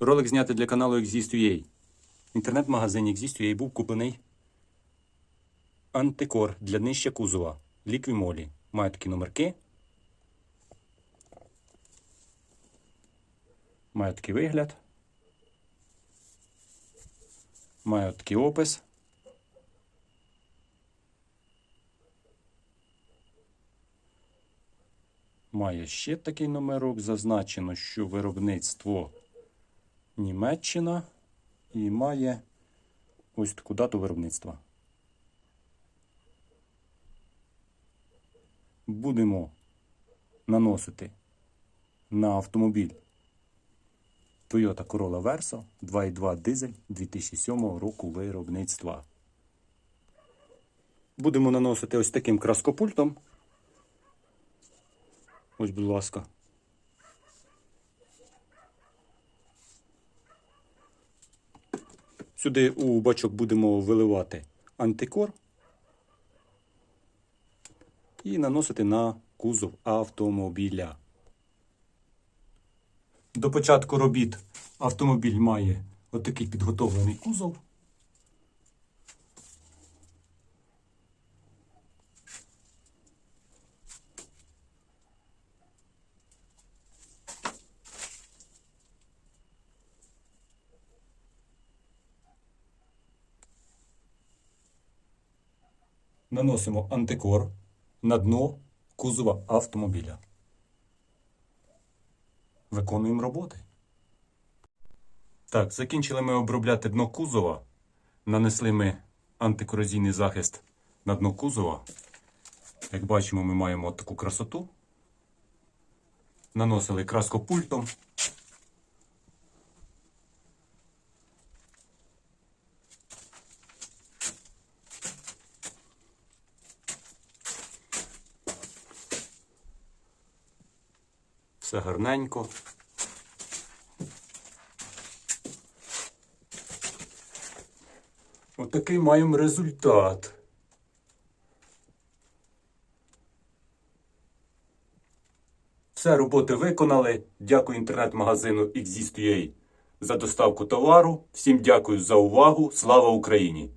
Ролик знятий для каналу Exist.ua. В інтернет-магазині Exist.ua був куплений антикор для днища кузова Ліквімолі. Має такі номерки. Має такий вигляд. Має такий опис. Має ще такий номерок. Зазначено, що виробництво Німеччина і має ось таку дату виробництва. Будемо наносити на автомобіль Toyota Corolla Verso 2.2 дизель 2007 року виробництва. Будемо наносити ось таким краскопультом. Ось, будь ласка. Сюди у бачок будемо виливати антикор і наносити на кузов автомобіля. До початку робіт автомобіль має отакий підготовлений кузов. Наносимо антикор на дно кузова автомобіля. Виконуємо роботи. Так, закінчили ми обробляти дно кузова. Нанесли ми антикорозійний захист на дно кузова. Як бачимо, ми маємо таку красоту. Наносили краскопультом. Все гарненько. Отакий маємо результат. Все роботи виконали. Дякую інтернет-магазину Exist.ua за доставку товару. Всім дякую за увагу. Слава Україні!